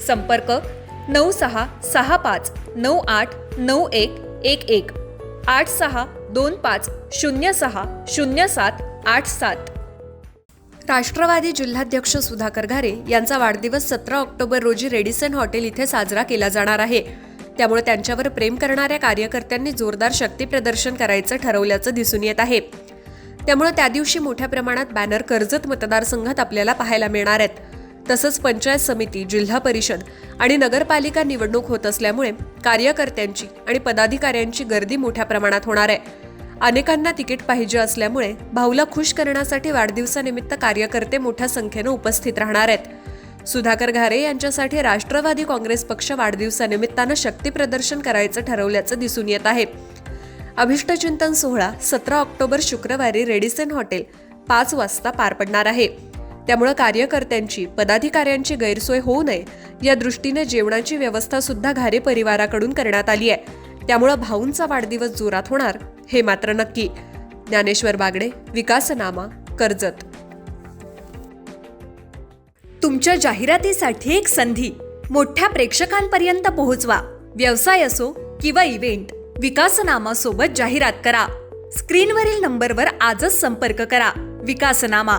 संपर्क नऊ सहा सहा पाच नऊ आठ नऊ एक एक एक. आठ सहा दोन पाच शून्य सहा शून्य सात आठ सात. राष्ट्रवादी जिल्हाध्यक्ष सुधाकर घारे यांचा वाढदिवस सतरा ऑक्टोबर रोजी रेडिसन हॉटेल इथे साजरा केला जाणार आहे. त्यामुळे त्यांच्यावर प्रेम करणाऱ्या कार्यकर्त्यांनी जोरदार शक्ती प्रदर्शन करायचं ठरवल्याचं दिसून येत आहे. त्यामुळे त्या दिवशी मोठ्या प्रमाणात बॅनर कर्जत मतदारसंघात आपल्याला पाहायला मिळणार आहेत. तसंच पंचायत समिती जिल्हा परिषद आणि नगरपालिका निवडणूक होत असल्यामुळे कार्यकर्त्यांची आणि पदाधिकाऱ्यांची गर्दी मोठ्या प्रमाणात होणार आहे. अनेकांना तिकीट पाहिजे असल्यामुळे भाऊला खुश करण्यासाठी वाढदिवसानिमित्त कार्यकर्ते मोठ्या संख्येनं उपस्थित राहणार आहेत. सुधाकर घारे यांच्यासाठी राष्ट्रवादी काँग्रेस पक्ष वाढदिवसानिमित्तानं शक्तीप्रदर्शन करायचं ठरवल्याचं दिसून येत आहे. अभिष्टचिंतन सोहळा सतरा ऑक्टोबर शुक्रवारी रेडिसन हॉटेल पाच वाजता पार पडणार आहे. त्यामुळं कार्यकर्त्यांची पदाधिकाऱ्यांची गैरसोय होऊ नये या दृष्टीने जेवणाची व्यवस्था सुद्धा घारे परिवाराकडून करण्यात आली आहे. त्यामुळं भाऊंचा वाढदिवस जोरात होणार हे मात्र नक्की. ज्ञानेश्वर बागडे विकासनामा कर्जत. तुमच्या जाहिरातीसाठी एक संधी. मोठ्या प्रेक्षकांपर्यंत पोहोचवा. व्यवसाय असो किंवा इव्हेंट विकासनामा सोबत जाहिरात करा. स्क्रीनवरील नंबरवर आजच संपर्क करा. विकासनामा.